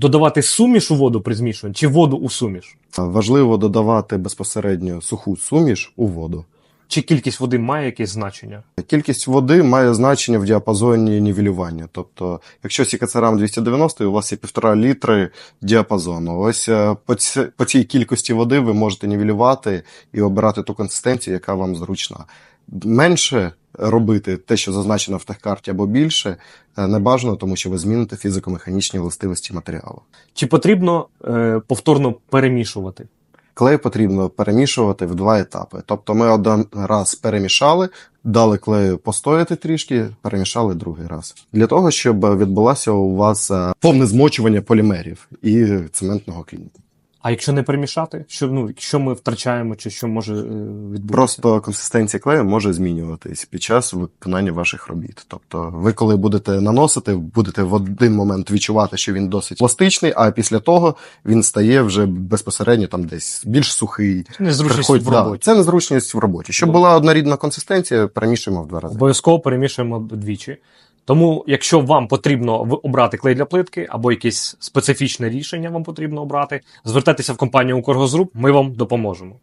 додавати суміш у воду при змішуванні чи воду у суміш? Важливо додавати безпосередньо суху суміш у воду. Чи кількість води має якесь значення? Кількість води має значення в діапазоні нівелювання. Тобто, якщо сікацерам 290, у вас є півтора літри діапазону. Ось е, по, ці, по цій кількості води ви можете нівелювати і обирати ту консистенцію, яка вам зручна. Менше робити те, що зазначено в техкарті, або більше е, не бажано, тому що ви зміните фізико-механічні властивості матеріалу. Чи потрібно е, повторно перемішувати? Клей потрібно перемішувати в два етапи. Тобто ми один раз перемішали, дали клею постояти трішки, перемішали другий раз. Для того, щоб відбулося у вас е, повне змочування полімерів і цементного клініку. А якщо не перемішати, що ну що ми втрачаємо, чи що може е, відбутися? Просто консистенція клею може змінюватись під час виконання ваших робіт. Тобто, ви коли будете наносити, будете в один момент відчувати, що він досить пластичний, а після того він стає вже безпосередньо там десь більш сухий. незручність Приходь- в да, це незручність в роботі. Щоб була однорідна консистенція, перемішуємо в два рази. Обов'язково перемішуємо двічі. Тому, якщо вам потрібно обрати клей для плитки або якесь специфічне рішення вам потрібно обрати, звертайтеся в компанію Укргозруб, ми вам допоможемо.